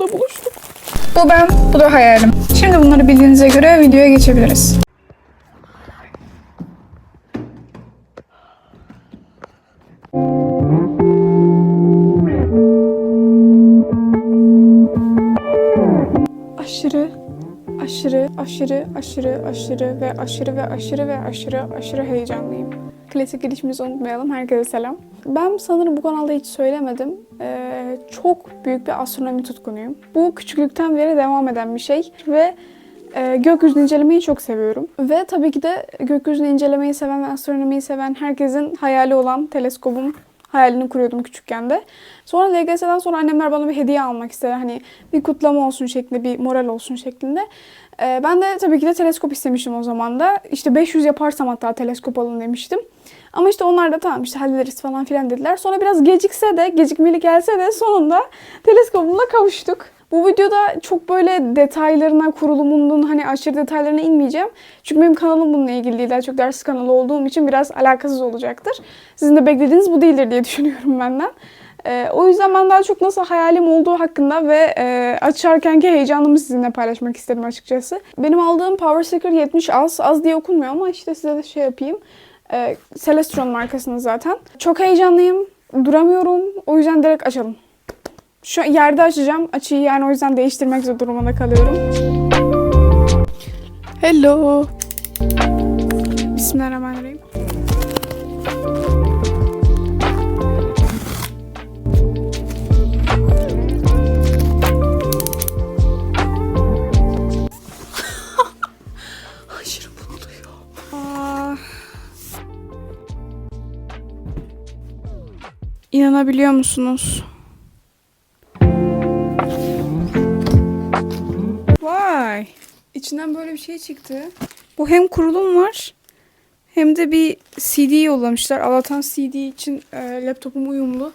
sonunda buluştuk. Bu ben, bu da hayalim. Şimdi bunları bildiğinize göre videoya geçebiliriz. aşırı aşırı aşırı aşırı aşırı ve aşırı ve aşırı ve aşırı aşırı heyecanlıyım. Klasik girişimizi unutmayalım. Herkese selam. Ben sanırım bu kanalda hiç söylemedim. Ee, çok büyük bir astronomi tutkunuyum. Bu küçüklükten beri devam eden bir şey ve e, gökyüzünü incelemeyi çok seviyorum. Ve tabii ki de gökyüzünü incelemeyi seven ve astronomiyi seven herkesin hayali olan teleskobum hayalini kuruyordum küçükken de. Sonra LGS'den sonra annemler bana bir hediye almak istedi. Hani bir kutlama olsun şeklinde, bir moral olsun şeklinde. Ee, ben de tabii ki de teleskop istemiştim o zaman da. İşte 500 yaparsam hatta teleskop alın demiştim. Ama işte onlar da tamam işte hallederiz falan filan dediler. Sonra biraz gecikse de, gecikmeli gelse de sonunda teleskopumla kavuştuk. Bu videoda çok böyle detaylarına, kurulumunun hani aşırı detaylarına inmeyeceğim. Çünkü benim kanalım bununla ilgili değil. Daha çok ders kanalı olduğum için biraz alakasız olacaktır. Sizin de beklediğiniz bu değildir diye düşünüyorum benden. Ee, o yüzden ben daha çok nasıl hayalim olduğu hakkında ve e, açarkenki heyecanımı sizinle paylaşmak istedim açıkçası. Benim aldığım Power Seeker 70 az. Az diye okunmuyor ama işte size de şey yapayım. Ee, Celestron markasını zaten. Çok heyecanlıyım. Duramıyorum. O yüzden direkt açalım. Şu yerde açacağım. Açıyı yani o yüzden değiştirmek zor durumunda kalıyorum. Hello. Bismillahirrahmanirrahim. İnanabiliyor musunuz? İçinden böyle bir şey çıktı. Bu hem kurulum var hem de bir CD yollamışlar. Allah'tan CD için e, laptopum uyumlu.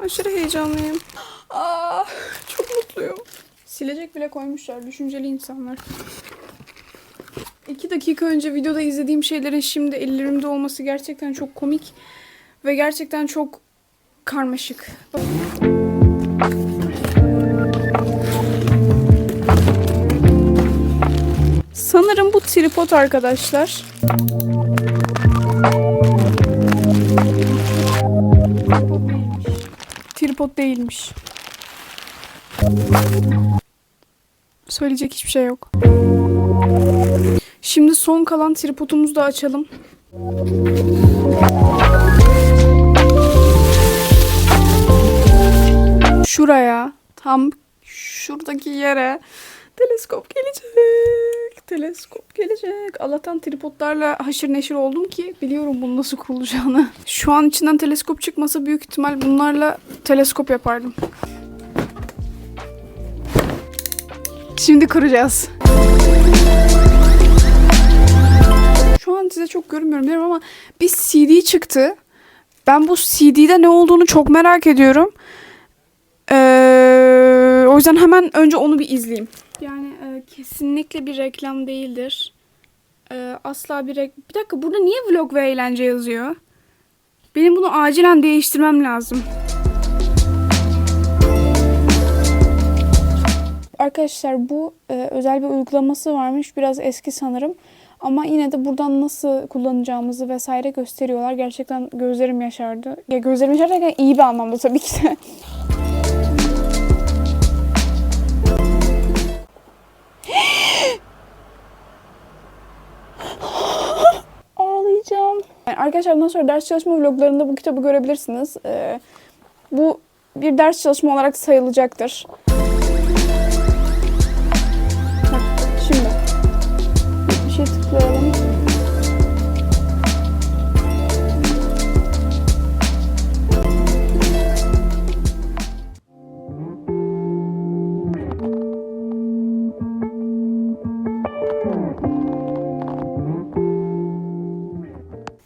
Aşırı heyecanlıyım. Aa, çok mutluyum. Silecek bile koymuşlar. Düşünceli insanlar. İki dakika önce videoda izlediğim şeylerin şimdi ellerimde olması gerçekten çok komik ve gerçekten çok karmaşık. Sanırım bu tripod arkadaşlar. Tripod değilmiş. Söyleyecek hiçbir şey yok. Şimdi son kalan tripodumuzu da açalım. Şuraya, tam şuradaki yere teleskop gelecek. Teleskop gelecek. Allah'tan tripodlarla haşır neşir oldum ki biliyorum bunun nasıl kurulacağını. Şu an içinden teleskop çıkmasa büyük ihtimal bunlarla teleskop yapardım. Şimdi kuracağız. Şu an size çok görünmüyorum biliyorum ama bir CD çıktı. Ben bu CD'de ne olduğunu çok merak ediyorum. Ee, o yüzden hemen önce onu bir izleyeyim. Kesinlikle bir reklam değildir. Ee, asla bir rek... Bir dakika burada niye vlog ve eğlence yazıyor? Benim bunu acilen değiştirmem lazım. Arkadaşlar bu e, özel bir uygulaması varmış. Biraz eski sanırım. Ama yine de buradan nasıl kullanacağımızı vesaire gösteriyorlar. Gerçekten gözlerim yaşardı. Ya gözlerim yaşardı iyi bir anlamda tabii ki de. Arkadaşlar bundan sonra ders çalışma vloglarında bu kitabı görebilirsiniz. Ee, bu bir ders çalışma olarak sayılacaktır.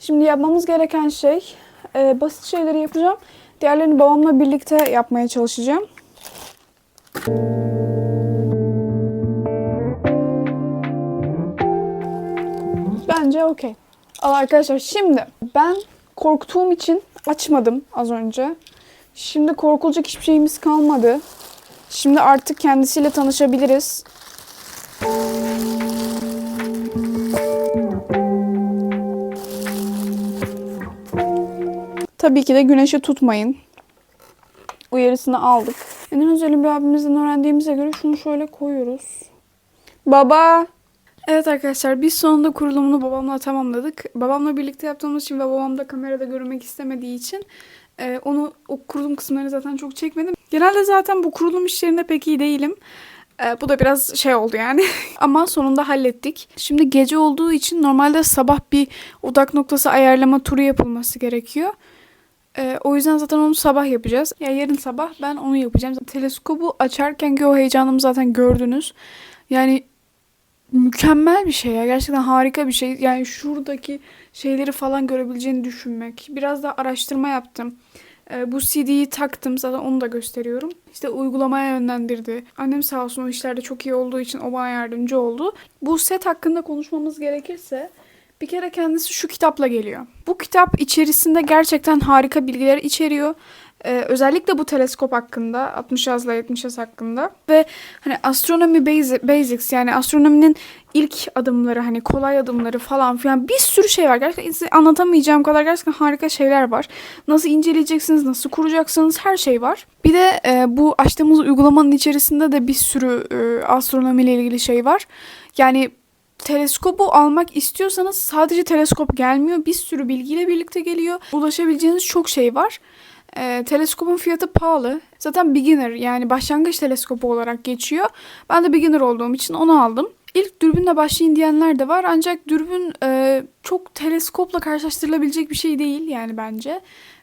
Şimdi yapmamız gereken şey e, basit şeyleri yapacağım. Diğerlerini babamla birlikte yapmaya çalışacağım. Bence okey. Arkadaşlar şimdi ben korktuğum için açmadım az önce. Şimdi korkulacak hiçbir şeyimiz kalmadı. Şimdi artık kendisiyle tanışabiliriz. Tabii ki de güneşe tutmayın. Uyarısını aldık. Enen Özel'in bir abimizden öğrendiğimize göre şunu şöyle koyuyoruz. Baba! Evet arkadaşlar biz sonunda kurulumunu babamla tamamladık. Babamla birlikte yaptığımız için ve babam da kamerada görmek istemediği için e, onu o kurulum kısımlarını zaten çok çekmedim. Genelde zaten bu kurulum işlerinde pek iyi değilim. E, bu da biraz şey oldu yani. Ama sonunda hallettik. Şimdi gece olduğu için normalde sabah bir odak noktası ayarlama turu yapılması gerekiyor. E, o yüzden zaten onu sabah yapacağız. Ya yarın sabah ben onu yapacağım. Teleskobu açarkenki o heyecanımı zaten gördünüz. Yani mükemmel bir şey ya. Gerçekten harika bir şey. Yani şuradaki şeyleri falan görebileceğini düşünmek. Biraz da araştırma yaptım. Ee, bu CD'yi taktım. Zaten onu da gösteriyorum. İşte uygulamaya yönlendirdi. Annem sağ olsun o işlerde çok iyi olduğu için o bana yardımcı oldu. Bu set hakkında konuşmamız gerekirse bir kere kendisi şu kitapla geliyor. Bu kitap içerisinde gerçekten harika bilgiler içeriyor. Ee, özellikle bu teleskop hakkında 60 yazla 70 yaz hakkında ve hani astronomy basi- basics yani astronominin ilk adımları hani kolay adımları falan filan bir sürü şey var. Gerçekten size anlatamayacağım kadar gerçekten harika şeyler var. Nasıl inceleyeceksiniz, nasıl kuracaksınız her şey var. Bir de e, bu açtığımız uygulamanın içerisinde de bir sürü e, astronomiyle ilgili şey var. Yani teleskobu almak istiyorsanız sadece teleskop gelmiyor. Bir sürü bilgiyle birlikte geliyor. Ulaşabileceğiniz çok şey var. Ee, teleskopun fiyatı pahalı. Zaten beginner yani başlangıç teleskopu olarak geçiyor. Ben de beginner olduğum için onu aldım. İlk dürbünle başlayın diyenler de var ancak dürbün e, çok teleskopla karşılaştırılabilecek bir şey değil yani bence.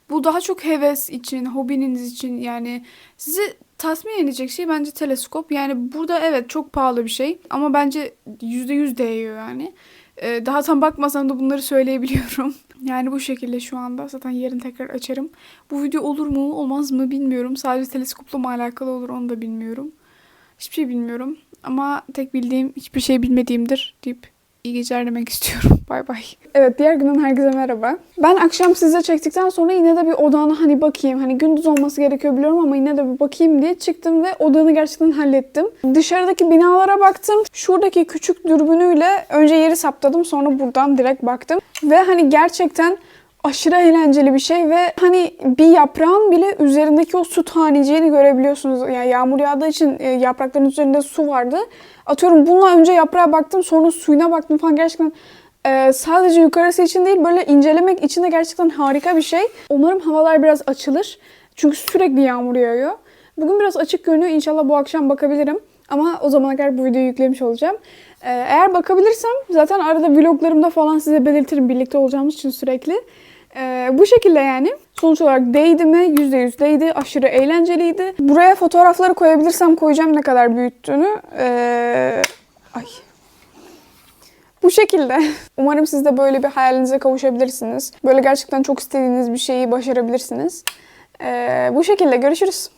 Bu daha çok heves için, hobiniz için yani sizi tatmin edecek şey bence teleskop. Yani burada evet çok pahalı bir şey ama bence %100 değiyor yani. Ee, daha tam bakmasam da bunları söyleyebiliyorum. Yani bu şekilde şu anda. Zaten yarın tekrar açarım. Bu video olur mu olmaz mı bilmiyorum. Sadece teleskopla mı alakalı olur onu da bilmiyorum. Hiçbir şey bilmiyorum. Ama tek bildiğim hiçbir şey bilmediğimdir deyip iyi geceler demek istiyorum. Bay bay. Evet diğer günden herkese merhaba. Ben akşam size çektikten sonra yine de bir odağına hani bakayım. Hani gündüz olması gerekiyor biliyorum ama yine de bir bakayım diye çıktım ve odağını gerçekten hallettim. Dışarıdaki binalara baktım. Şuradaki küçük dürbünüyle önce yeri saptadım sonra buradan direkt baktım. Ve hani gerçekten aşırı eğlenceli bir şey ve hani bir yaprağın bile üzerindeki o su taneciğini görebiliyorsunuz. Yani yağmur yağdığı için e, yaprakların üzerinde su vardı. Atıyorum bununla önce yaprağa baktım sonra suyuna baktım falan gerçekten e, sadece yukarısı için değil böyle incelemek için de gerçekten harika bir şey. Umarım havalar biraz açılır. Çünkü sürekli yağmur yağıyor. Bugün biraz açık görünüyor. İnşallah bu akşam bakabilirim. Ama o zamana kadar bu videoyu yüklemiş olacağım. Ee, eğer bakabilirsem zaten arada vloglarımda falan size belirtirim birlikte olacağımız için sürekli. Ee, bu şekilde yani. Sonuç olarak değdi mi? %100 değdi. Aşırı eğlenceliydi. Buraya fotoğrafları koyabilirsem koyacağım ne kadar büyüttüğünü. Ee, ay. Bu şekilde. Umarım siz de böyle bir hayalinize kavuşabilirsiniz. Böyle gerçekten çok istediğiniz bir şeyi başarabilirsiniz. Ee, bu şekilde görüşürüz.